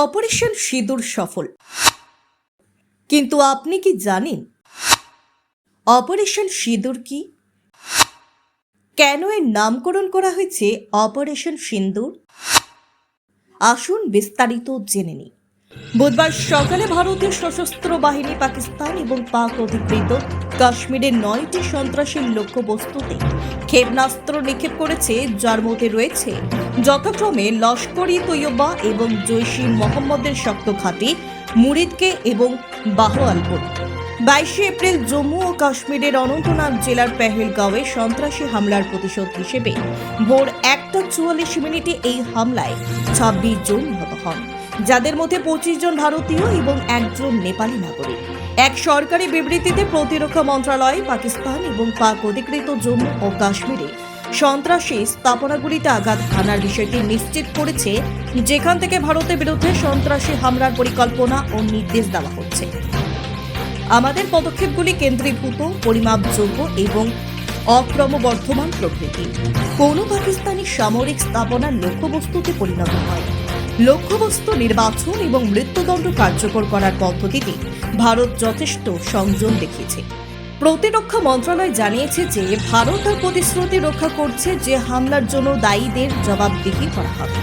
Operation সিঁদুর সফল। কিন্তু আপনি কি জানেন? অপারেশন সিঁদুর কি? কেন এর নামকরণ করা হয়েছে অপারেশন সিন্দুর আসুন বিস্তারিত জেনে নিই। বুধবার সকালে ভারতীয় সশস্ত্র বাহিনী, পাকিস্তান এবং পাক অধিকৃত কাশ্মীরের নয়টি সন্ত্রাসীর লক্ষ্যবস্তুতে ক্ষেপণাস্ত্র নিক্ষেপ করেছে। যার মধ্যে রয়েছে যথাক্রমে লস্করি তৈয়বা এবং জৈশি মোহাম্মদের শক্ত ঘাঁটি মুরিদকে এবং বাহওয়ালপুর বাইশে এপ্রিল জম্মু ও কাশ্মীরের অনন্তনাগ জেলার পেহেলগাঁওয়ে সন্ত্রাসী হামলার প্রতিশোধ হিসেবে ভোর একটা চুয়াল্লিশ মিনিটে এই হামলায় ছাব্বিশ জন নিহত হন। যাদের মধ্যে পঁচিশ জন ভারতীয় এবং একজন নেপালি নাগরিক। এক সরকারি বিবৃতিতে প্রতিরক্ষা মন্ত্রণালয়, পাকিস্তান এবং পাক অধিকৃত জম্মু ও কাশ্মীরে সন্ত্রাসী স্থাপনাগুলিতে আঘাত হানার বিষয়টি নিশ্চিত করেছে, যেখান থেকে ভারতের বিরুদ্ধে সন্ত্রাসী হামলার পরিকল্পনা ও নির্দেশ দেওয়া হচ্ছে। আমাদের পদক্ষেপগুলি কেন্দ্রীভূত, পরিমাপযোগ্য এবং অক্রমবর্ধমান প্রকৃতি কোনো পাকিস্তানি সামরিক স্থাপনার লক্ষ্যবস্তুতে পরিণত হয়। লক্ষ্যবস্তু নির্বাচন এবং মৃত্যুদণ্ড কার্যকর করার পদ্ধতিতে ভারত যথেষ্ট সংযম দেখিয়েছে। প্রতিরক্ষা মন্ত্রণালয় জানিয়েছে যে, ভারত তার প্রতিশ্রুতি রক্ষা করছে যে হামলার জন্য দায়ীদের জবাবদিহি করা হবে।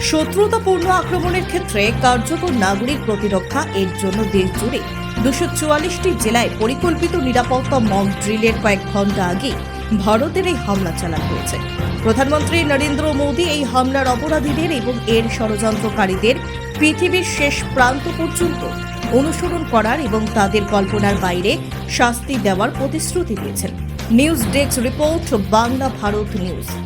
শত্রুতাপূর্ণ আক্রমণের ক্ষেত্রে কার্যকর নাগরিক প্রতিরক্ষা এর জন্য দেশ জুড়ে দুশো চুয়াল্লিশটি জেলায় পরিকল্পিত নিরাপত্তা মক ড্রিলের কয়েক ঘণ্টা আগে ভারতের এই হামলা চালানো হয়েছে। প্রধানমন্ত্রী নরেন্দ্র মোদী এই হামলার অপরাধীদের এবং এর ষড়যন্ত্রকারীদের পৃথিবীর শেষ প্রান্ত পর্যন্ত অনুসরণ করার এবং তাদের কল্পনার বাইরে শাস্তি দেওয়ার প্রতিশ্রুতি দিয়েছেন। News desk report, Bangla Bharat news.